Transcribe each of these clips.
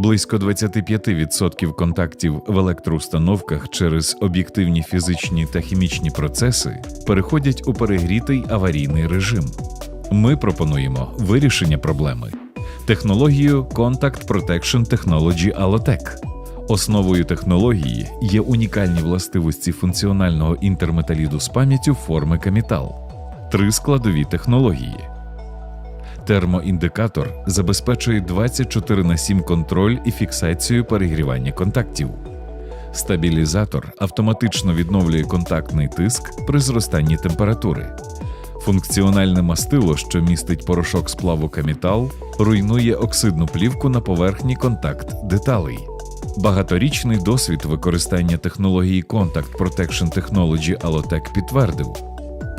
Близько 25% контактів в електроустановках через об'єктивні фізичні та хімічні процеси переходять у перегрітий аварійний режим. Ми пропонуємо вирішення проблеми технологію Contact Protection Technology Allotech. Основою технології є унікальні властивості функціонального інтерметаліду з пам'яттю форми камітал. Три складові технології. Термоіндикатор забезпечує 24 на 7 контроль і фіксацію перегрівання контактів. Стабілізатор автоматично відновлює контактний тиск при зростанні температури. Функціональне мастило, що містить порошок сплаву камітал, руйнує оксидну плівку на поверхні контакт деталей. Багаторічний досвід використання технології Contact Protection Technology Allotech підтвердив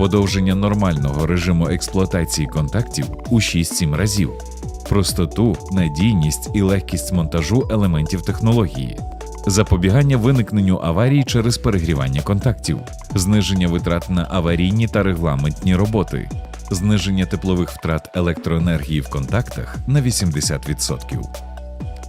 подовження нормального режиму експлуатації контактів у 6-7 разів, простоту, надійність і легкість монтажу елементів технології, запобігання виникненню аварій через перегрівання контактів, зниження витрат на аварійні та регламентні роботи, зниження теплових втрат електроенергії в контактах на 80%.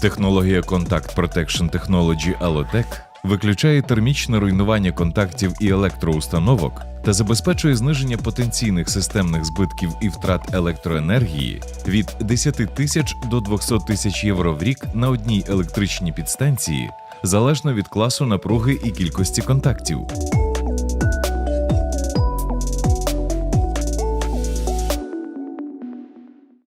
Технологія Contact Protection Technology Allotech виключає термічне руйнування контактів і електроустановок та забезпечує зниження потенційних системних збитків і втрат електроенергії від 10 тисяч до 200 тисяч євро в рік на одній електричній підстанції залежно від класу напруги і кількості контактів.